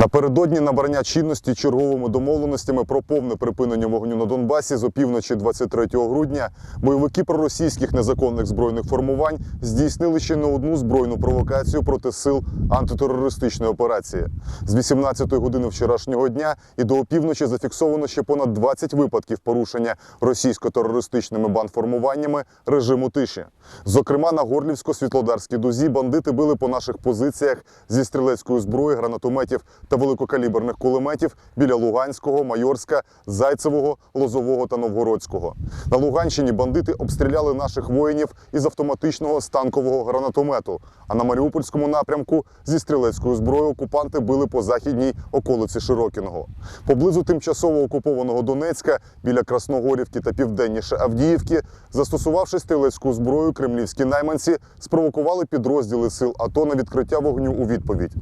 Напередодні набрання чинності черговими домовленостями про повне припинення вогню на Донбасі з опівночі 23 грудня бойовики проросійських незаконних збройних формувань здійснили ще не одну збройну провокацію проти сил антитерористичної операції. З 18 години вчорашнього дня і до опівночі зафіксовано ще понад 20 випадків порушення російсько-терористичними бандформуваннями режиму тиші. Зокрема, на Горлівсько-Світлодарській дузі бандити били по наших позиціях зі стрілецької зброї, гранатометів та великокаліберних кулеметів біля Луганського, Майорська, Зайцевого, Лозового та Новгородського. На Луганщині бандити обстріляли наших воїнів із автоматичного станкового гранатомету. А на Маріупольському напрямку зі стрілецькою зброєю окупанти били по західній околиці Широкіного. Поблизу тимчасово окупованого Донецька біля Красногорівки та південніше Авдіївки, застосувавши стрілецьку зброю, кремлівські найманці спровокували підрозділи сил АТО на відкриття вогню у відповідь.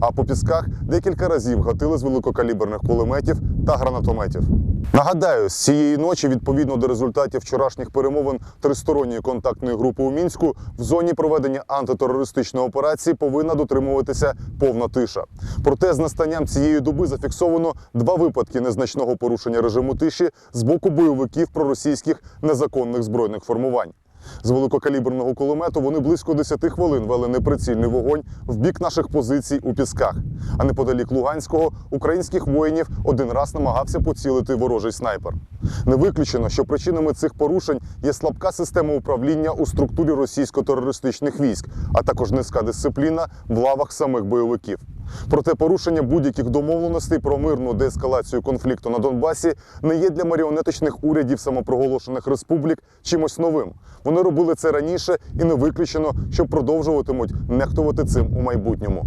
А по пісках декілька разів гатили з великокаліберних кулеметів та гранатометів. Нагадаю, з цієї ночі, відповідно до результатів вчорашніх перемовин тристоронньої контактної групи у мінську, в зоні проведення антитерористичної операції повинна дотримуватися повна тиша. Проте з настанням цієї доби зафіксовано два випадки незначного порушення режиму тиші з боку бойовиків проросійських незаконних збройних формувань. З великокаліберного кулемету вони близько 10 хвилин вели неприцільний вогонь в бік наших позицій у пісках. А неподалік Луганського українських воїнів один раз намагався поцілити ворожий снайпер. Не виключено, що причинами цих порушень є слабка система управління у структурі російсько-терористичних військ, а також низька дисципліна в лавах самих бойовиків. Проте порушення будь-яких домовленостей про мирну деескалацію конфлікту на Донбасі не є для маріонеточних урядів самопроголошених республік чимось новим. Вони робили це раніше і не виключено, що продовжуватимуть нехтувати цим у майбутньому.